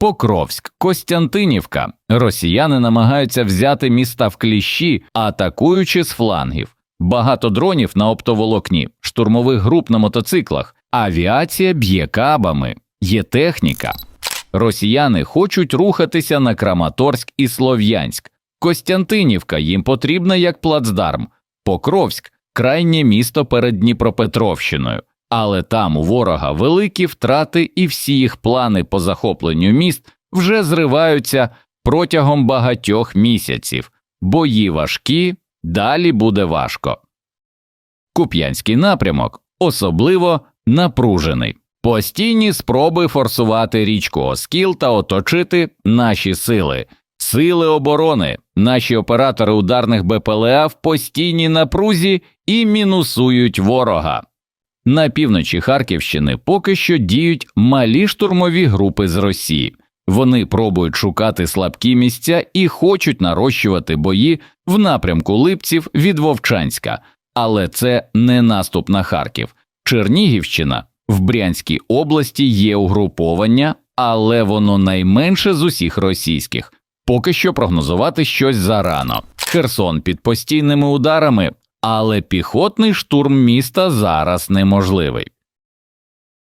Покровськ, Костянтинівка. Росіяни намагаються взяти міста в кліщі, атакуючи з флангів. Багато дронів на оптоволокні, штурмових груп на мотоциклах, авіація б'є кабами, є техніка. Росіяни хочуть рухатися на Краматорськ і Слов'янськ. Костянтинівка їм потрібна як плацдарм. Покровськ крайнє місто перед Дніпропетровщиною. Але там у ворога великі втрати, і всі їх плани по захопленню міст вже зриваються протягом багатьох місяців. Бої важкі, далі буде важко. Куп'янський напрямок особливо напружений. Постійні спроби форсувати річку Оскіл та оточити наші сили, сили оборони, наші оператори ударних БПЛА в постійній напрузі і мінусують ворога. На півночі Харківщини поки що діють малі штурмові групи з Росії. Вони пробують шукати слабкі місця і хочуть нарощувати бої в напрямку Липців від Вовчанська, але це не наступ на Харків. Чернігівщина в Брянській області є угруповання, але воно найменше з усіх російських. Поки що прогнозувати щось зарано. Херсон під постійними ударами, але піхотний штурм міста зараз неможливий.